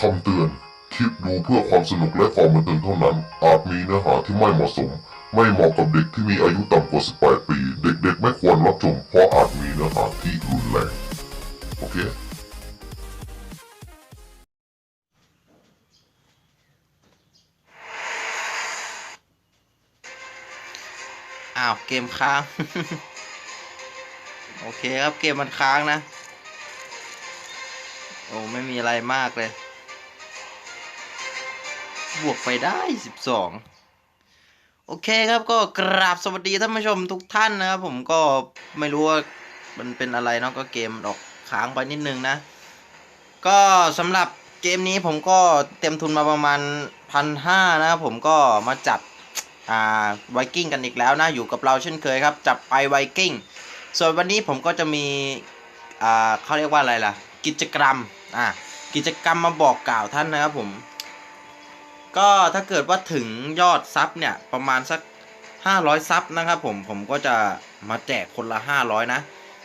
คำเตือน คลิปดูเพื่อความสนุกและความบันเทิงเท่านั้น อาจมีเนื้อหาที่ไม่เหมาะสม ไม่เหมาะกับเด็กที่มีอายุต่ำกว่า 18 ปี เด็กๆ ไม่ควรรับชม เพราะอาจมีเนื้อหาที่รุนแรง โอเค อ้าว เกมค้าง โอเคครับ เกมมันค้างนะ โอ้ ไม่มีอะไรมากเลย บวกไปได้สิบสองโอเคครับก็กราบสวัสดีท่านผู้ชมทุกท่านนะครับผมก็ไม่รู้ว่ามันเป็นอะไรเนาะก็เกมออกค้างไปนิดนึงนะ ก็สำหรับเกมนี้ผมก็เต็มทุนมาประมาณพันห้านะครับผมก็มาจัดอ่าไวกิ้งกันอีกแล้วนะอยู่กับเราเช่นเคยครับ จับไปไวกิ้งส่วนวันนี้ผมก็จะมีอ่าเขาเรียกว่าอะไรล่ะ กิจกรรมอ่ากิจกรรมมาบอกกล่าวท่านนะครับผม ก็ถ้าเกิดว่าถึงยอดซับเนี่ยประมาณสัก 500 ซับนะครับผมผมก็จะมาแจกคนละ 500 นะ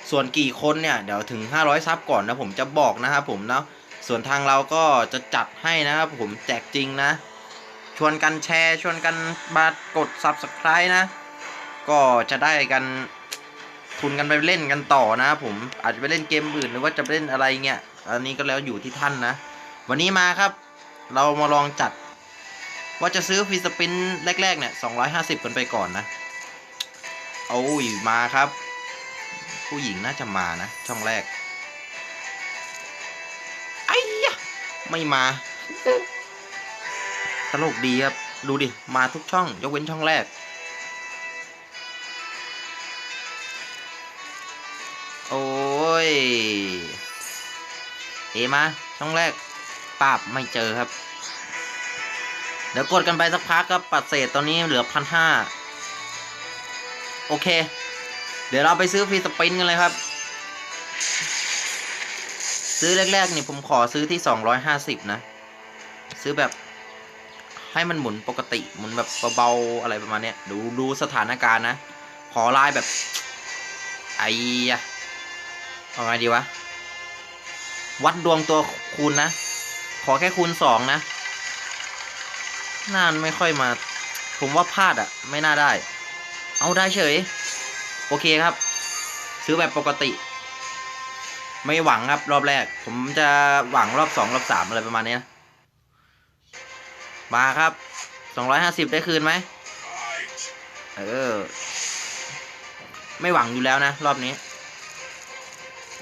ส่วนกี่คนเนี่ยเดี๋ยวถึง 500 ซับก่อนนะผมจะบอกนะครับผมเนาะส่วนทางเราก็จะจัดให้นะครับผมแจกจริงนะ ชวนกันแชร์ ชวนกันมากด Subscribe นะ ก็จะได้กันทุนกันไปเล่นกันต่อนะครับผมอาจจะไปเล่นเกมอื่นหรือว่าจะไปเล่นอะไรเงี้ยอันนี้ก็แล้วอยู่ที่ท่านนะ วันนี้มาครับ เรามาลองจัด ว่าจะซื้อฟรีสปินแรก ๆ เนี่ย250กันไปก่อนนะ โอ้ย มาครับ ผู้หญิงน่าจะมานะ ช่องแรก ไอ้ยะไม่มา ตลกดีครับ ดูดิ มาทุกช่อง ยกเว้นช่องแรก โอ้ย เอมา ช่องแรกปราบไม่เจอครับ เดี๋ยวกดกันไปสักพักครับปัดเศษตอนนี้เหลือพันห้าโอเค เดี๋ยวเราไปซื้อฟรีสปินกันเลยครับ ซื้อแรกๆนี่ผมขอซื้อที่ 250 นะ ซื้อแบบให้มันหมุนปกติหมุนแบบเบาๆอะไรประมาณเนี้ยดูดูสถานการณ์นะ ขอไลน์แบบไอ้ยะเอาไงดีวะ วัดดวงตัวคูณนะ ขอแค่คูณสองนะ น่านไม่ค่อยมา ผมว่าพลาดอะไม่น่าได้ เอาได้เฉย โอเคครับ ซื้อแบบปกติ ไม่หวังครับรอบแรก ผมจะหวังรอบสองรอบสามอะไรประมาณนี้มาครับสองร้อยห้าสิบได้คืนไหมเออ ไม่หวังอยู่แล้วนะ รอบนี้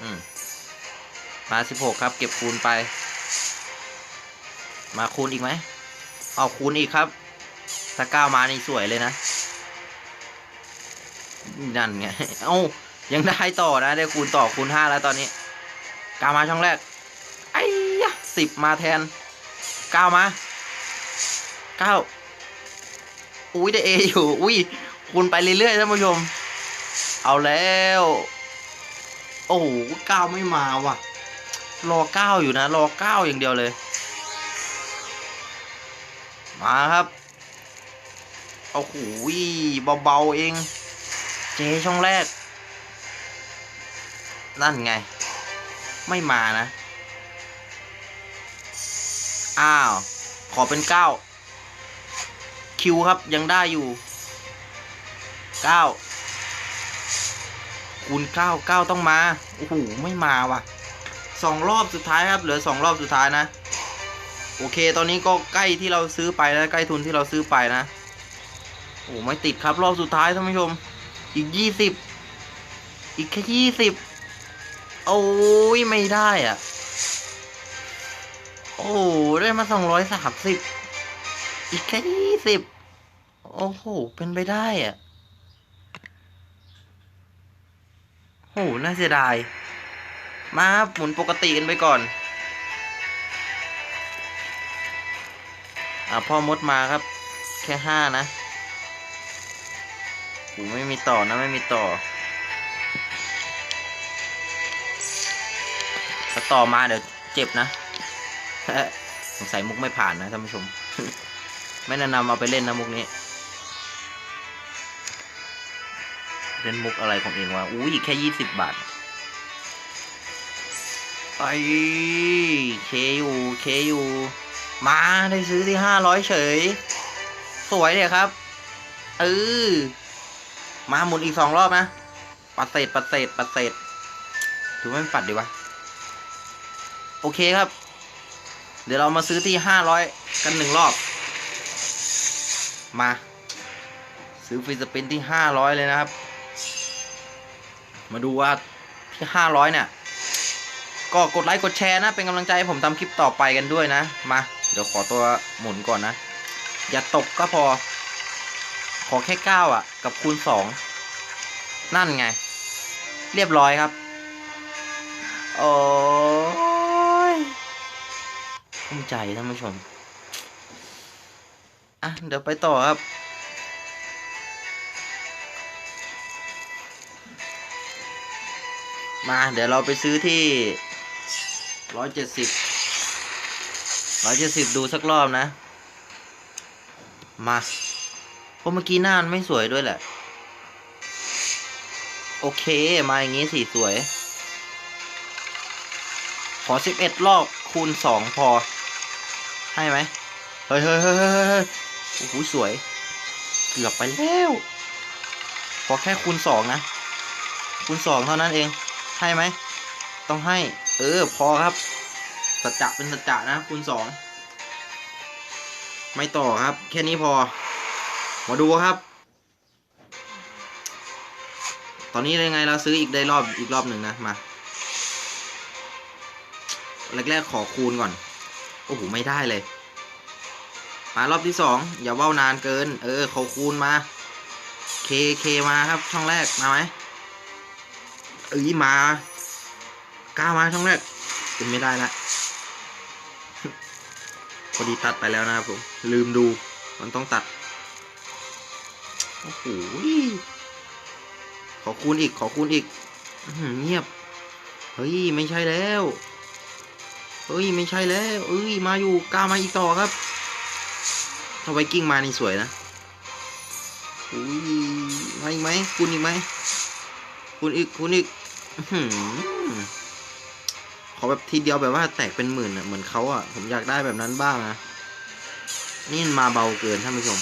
อืม มาสิบหกครับ เก็บคูณไป มาคูณอีกไหม เอาคูณอีกครับ ถ้าก้ามานี่สวยเลยนะ นั่นไง เอ้ายังได้ต่อนะ ได้คูณต่อคูณห้าแล้วตอนนี้ก้ามาช่องแรก ไอ้ยะสิบมาแทนเก้ามาเก้าอุ้ยได้เออยู่ อุ้ยคูณไปเรื่อยๆท่านผู้ชม เอาแล้ว โอ้โหเก้าไม่มาว่ะ รอเก้าอยู่นะ รอเก้าอย่างเดียวเลย มาครับโอ้โหเบาๆเอง เจช่องแรก นั่นไง ไม่มานะ อ้าว ขอเป็นเก้าคิวครับยังได้อยู่เก้าคูณเก้าเก้าต้องมา โอ้โห ไม่มาว่ะสองรอบสุดท้ายครับ เหลือสองรอบสุดท้ายนะ โอเค ตอนนี้ก็ใกล้ที่เราซื้อไปแล้วใกล้ทุนที่เราซื้อไปนะ โอ้ไม่ติดครับรอบสุดท้ายท่านผู้ชม อีกยี่สิบอีกแค่ยี่สิบโอ้ยไม่ได้อะโอ้ได้มาสองร้อยสามสิบอีกแค่ยี่สิบโอ้โห เป็นไปได้อะโหน่าเสียดาย มาครับหมุนปกติกันไปก่อน อ่าพ่อมดมาครับ แค่ห้านะโหไม่มีต่อนะไม่มีต่อถ้าต่อมาเดี๋ยวเจ็บนะสงสัยมุกไม่ผ่านนะท่านผู้ชม ไม่แนะนำเอาไปเล่นนะมุกนี้ เล่นมุกอะไรของเองวะอุ้ยแค่ยี่สิบบาทไอ้เคอยู่เคอยู่ มาได้ซื้อที่ห้าร้อยเฉย สวยเลยครับ เออ มาหมุนอีกสองรอบนะ ปัดเศษปัดเศษปัดเศษถือว่าไม่ปัดดีวะ โอเคครับ เดี๋ยวเรามาซื้อที่ห้าร้อยกันหนึ่งรอบ มา ซื้อฟรีสปินที่ห้าร้อยเลยนะครับ มาดูว่าที่ห้าร้อยเนี่ยก็กดไลค์กดแชร์นะ เป็นกำลังใจให้ผมทำคลิปต่อไปกันด้วยนะ มา เดี๋ยวขอตัวหมุนก่อนนะ อย่าตกก็พอ ขอแค่เก้าอะ กับคูณสองนั่นไง เรียบร้อยครับ โอ้ยภูมิใจท่านผู้ชม อะ เดี๋ยวไปต่อครับมาเดี๋ยวเราไปซื้อที่ร้อยเจ็ดสิบ ร้อยเจ็ดสิบดูสักรอบนะ มาเพราะเมื่อกี้หน้ามันไม่สวยด้วยแหละ โอเค มาอย่างงี้สิสวย ขอสิบเอ็ดรอบคูณสองพอ ให้ไหมเฮ้ยเฮ้ยเฮ้ยเฮ้ยเฮ้ยโอ้โหสวย เกือบไปแล้ว ขอแค่คูณสองนะ คูณสองเท่านั้นเอง ให้ไหม ต้องให้ เออ พอครับ สัจจะเป็นสัจจะนะคูณสองไม่ต่อครับ แค่นี้พอ มาดูครับ ตอนนี้ยังไงเราซื้ออีกได้รอบอีกรอบหนึ่งนะมาแรกๆขอคูณก่อน โอ้โห ไม่ได้เลย มารอบที่สองอย่าเว้านานเกิน เออขอคูณมาเคเคมาครับช่องแรกมาไหมเอ้ยมากล้ามาช่องแรกเป็นไม่ได้ละ อดีตัดไปแล้วนะครับผม ลืมดู มันต้องตัด โอ้โห ขอคูณอีก ขอคูณอีกเงียบ เฮ้ย ไม่ใช่แล้ว เฮ้ย ไม่ใช่แล้ว เอ้ย มาอยู่กล้ามาอีกต่อครับถ้าไวกิ้งมานี่สวยนะ อุ้ยมาอีกไหม คูณอีกไหม คูณอีก คูณอีกอ ขอแบบทีเดียวแบบว่าแตกเป็นหมื่นอะเหมือนเขาอะผมอยากได้แบบนั้นบ้างนะนี่มาเบาเกินท่านผู้ชม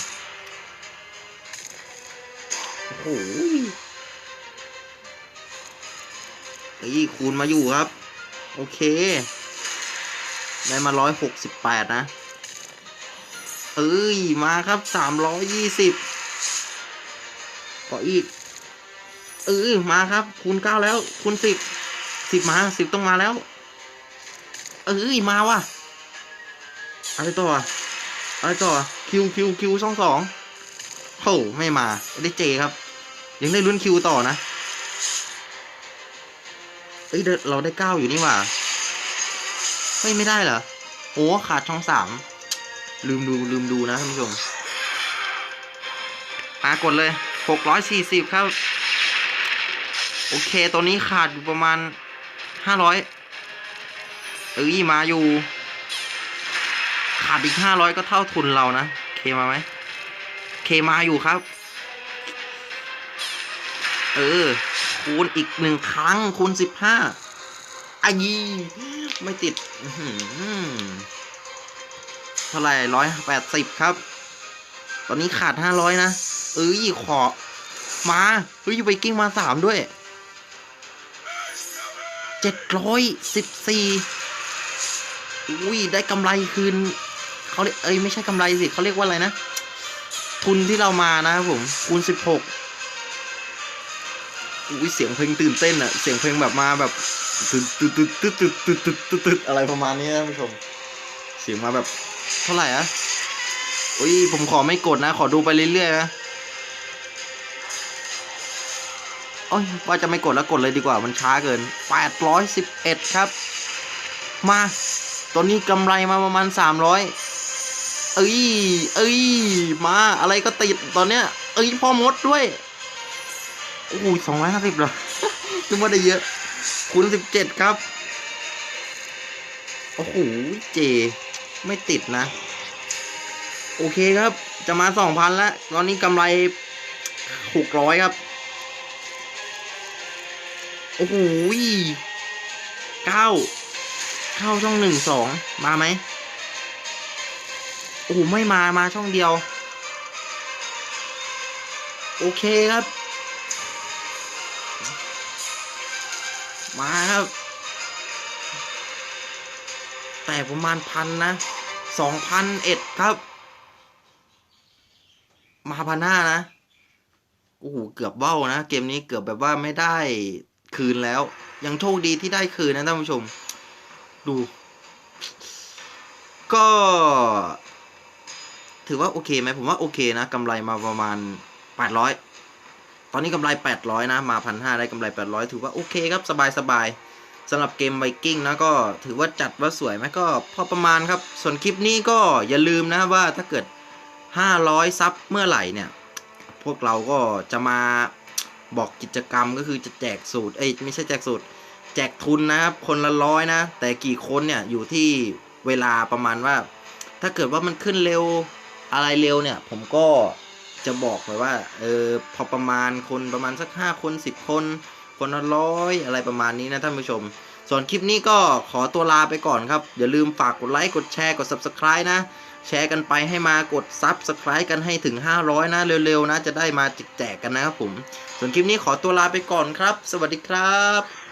โอ้โหเอ้คูณมาอยู่ครับ โอเค ได้มาร้อยหกสิบแปดนะเอ้ย มาครับสามร้อยยี่สิบก็อีกเออมาครับ คูณเก้าแล้ว คูณสิบสิบมาสิบต้องมาแล้ว เอ้ยมาว่ะอะไรต่ออะไรต่อคิวคิวคิวช่องสองโหไม่มาได้เจครับ ยังได้ลุ้นคิวต่อนะเอ้ยเดี๋ยวเราได้เก้าอยู่นี่หว่าเฮ้ยไม่ได้เหรอโอ้ขาดช่องสามลืมดูลืมดูนะท่านผู้ชมมากดเลยหกร้อยสี่สิบครับ โอเค ตัวนี้ขาดอยู่ประมาณห้าร้อย เอ้ยมาอยู่ ขาดอีกห้าร้อยก็เท่าทุนเรานะ เคมาไหม เคมาอยู่ครับ เออ คูณอีกหนึ่งครั้ง คูณสิบห้าอายีไม่ติดเท่าไหร่ร้อยแปดสิบครับ ตอนนี้ขาดห้าร้อยนะ เอ้ยขอ มาเฮ้ยไปกิ้งมาสามด้วยเจ็ดร้อยสิบสี่ อุ้ยได้กำไรคืนเขาเรียกเอ้ยไม่ใช่กำไรสิเขาเรียกว่าอะไรนะ ทุนที่เรามานะครับผมคูณสิบหกอุ้ยเสียงเพลงตื่นเต้นอะเสียงเพลงแบบมาแบบตึ๊ดตึ๊ดตึ๊ดตึ๊ดตึ๊ดตึ๊ดตึ๊ดตึ๊ดตึ๊ดอะไรประมาณนี้นะท่านผู้ชม เสียงมาแบบ เท่าไหร่อะอุ้ยผมขอไม่กดนะ ขอดูไปเรื่อยๆนะโอ้ยว่าจะไม่กดแล้วกดเลยดีกว่ามันช้าเกิน 811 ครับ มา ตัวนี้กำไรมาประมาณ 300 เอ้ย เอ้ย มาอะไรก็ติดตอนเนี้ย เอ้ยพ่อมดด้วย โอ้โหสองร้อยห้าสิบเหรอนึกว่าได้เยอะคูณสิบเจ็ดครับ โอ้โห เจ ไม่ติดนะ โอเคครับ จะมาสองพันแล้ว ตอนนี้กำไรหกร้อยครับ โอ้โหเก้า เข้าช่องหนึ่งสองมาไหมโอ้ไม่มามาช่องเดียว โอเคครับ มาครับ แต่ประมาณพันนะสองพันเอ็ดครับ มาพันห้านะโอ้โหเกือบเบ้านะ เกมนี้เกือบแบบว่าไม่ได้คืนแล้ว ยังโชคดีที่ได้คืนนะท่านผู้ชม ดู ก็ ถือว่าโอเคไหมผมว่าโอเคนะกำไรมาประมาณ 800 ตอนนี้กำไร 800 นะ มา 1,500 ได้กำไร 800 ถือว่าโอเคครับสบายสบายสำหรับเกมไวกิ้งนะก็ถือว่าจัดว่าสวยไหมก็พอประมาณครับ ส่วนคลิปนี้ก็อย่าลืมนะว่าถ้าเกิด 500 ซับเมื่อไหร่เนี่ย พวกเราก็จะมาบอกกิจกรรมก็คือจะแจกสูตร เอ้ยไม่ใช่แจกสูตร แจกทุนนะครับ คนละร้อยนะ แต่กี่คนเนี่ยอยู่ที่เวลาประมาณว่า ถ้าเกิดว่ามันขึ้นเร็วอะไรเร็วเนี่ย ผมก็จะบอกไปว่าเออพอประมาณคนประมาณสัก 5 คน 10 คน คนละร้อยอะไรประมาณนี้นะท่านผู้ชม ส่วนคลิปนี้ก็ขอตัวลาไปก่อนครับ อย่าลืมฝากกดไลค์กดแชร์กด Subscribe นะ แชร์กันไปให้มากด Subscribe กันให้ถึง 500 นะเร็วๆนะ จะได้มาแจกกันนะครับผม ส่วนคลิปนี้ขอตัวลาไปก่อนครับ สวัสดีครับ